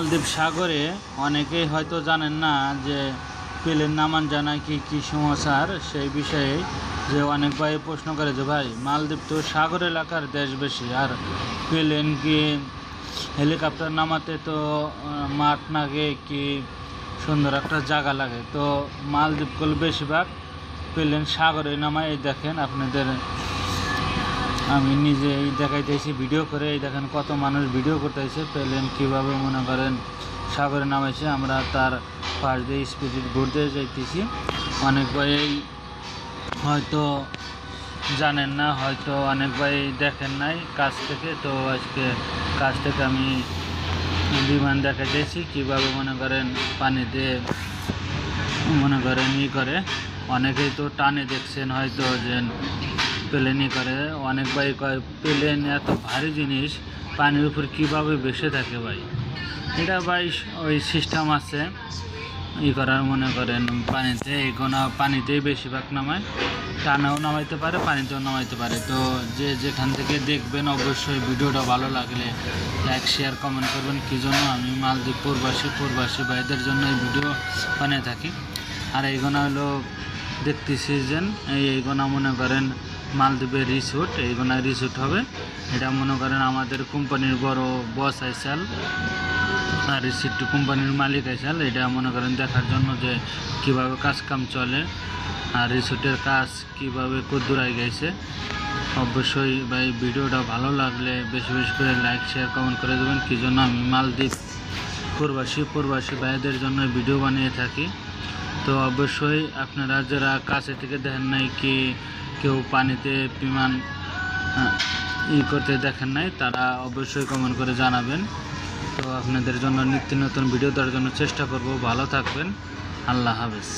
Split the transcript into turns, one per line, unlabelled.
মালদ্বীপ সাগরে অনেকেই হয়তো জানেন না যে প্লেন নামান জানায় কি কী সমাচার, সেই বিষয়ে যে অনেক ভাই প্রশ্ন করে যে, ভাই, মালদ্বীপ তো সাগর এলাকার দেশ বেশি, আর প্লেন কি হেলিকপ্টার নামাতে তো মাঠ লাগে কি সুন্দর একটা জায়গা লাগে? তো মালদ্বীপগুলো বেশিরভাগ প্লেন সাগরে নামায়। দেখেন আপনাদের আমি নিজে এই দেখাইতেছি, ভিডিও করে। এই দেখেন কত মানুষ ভিডিও করতেছে। প্লেন কীভাবে মনে করেন সাগরে নামাইছে, আমরা তার পাশ দিয়ে স্পিড ঘুরতে যাইতেছি। অনেক ভাই হয়তো জানেন না, হয়তো অনেক ভাই দেখেন নাই কাছ থেকে। তো আজকে কাছ থেকে আমি বিমান দেখাইতেছি, কীভাবে মনে করেন পানিতে মনে করেন ই করে। অনেকেই তো টানে দেখছেন, হয়তো যে প্লেনই করে অনেক ভাই কয়, প্লেন এত ভারী জিনিস, পানির উপর কীভাবে বেসে থাকে ভাই? এটা ভাই ওই সিস্টেম আছে, ই করার মনে করেন, পানিতে এগুলো পানিতেই বেশিরভাগ নামায়, টানাও নামাইতে পারে, পানিতেও নামাইতে পারে। তো যে যেখান থেকে দেখবেন অবশ্যই ভিডিওটা ভালো লাগলে লাইক শেয়ার কমেন্ট করবেন, কী জন্য আমি মালদ্বীপ প্রবাসী প্রবাসী ভাইদের জন্য এই ভিডিও বানিয়ে থাকি। আর এইগুলো হলো দেখতেছি যে এই এইগুলো মনে করেন মালদ্বীপের রিসোর্ট এইগুলো রিসোর্ট হবে। এটা মনে করেন আমাদের কোম্পানির বড় বস আইসাল। আর রিসিপ্ট কোম্পানির মালিক আইসাল। এটা মনে করেন দেখার জন্য যে কীভাবে কাজ কাম চলে আর রিসোর্টের কাজ কীভাবে কদ্দুরাই গেছে। অবশ্যই ভাই, ভিডিওটা ভালো লাগলে বেশি বেশি করে লাইক শেয়ার কমেন্ট করে দেবেন। কী জন্য আমি মালদ্বীপ প্রবাসী প্রবাসী ভাইদের জন্য ভিডিও বানিয়ে থাকি। তো অবশ্যই আপনারা যারা কাছে থেকে দেখেন নাই কি কেউ পানিতে বিমান ই করতে দেখেন নাই, তারা অবশ্যই কমেন্ট করে জানাবেন। তো আপনাদের জন্য নিত্য নতুন ভিডিও দেওয়ার জন্য চেষ্টা করব। ভালো থাকবেন। আল্লাহ হাফেজ।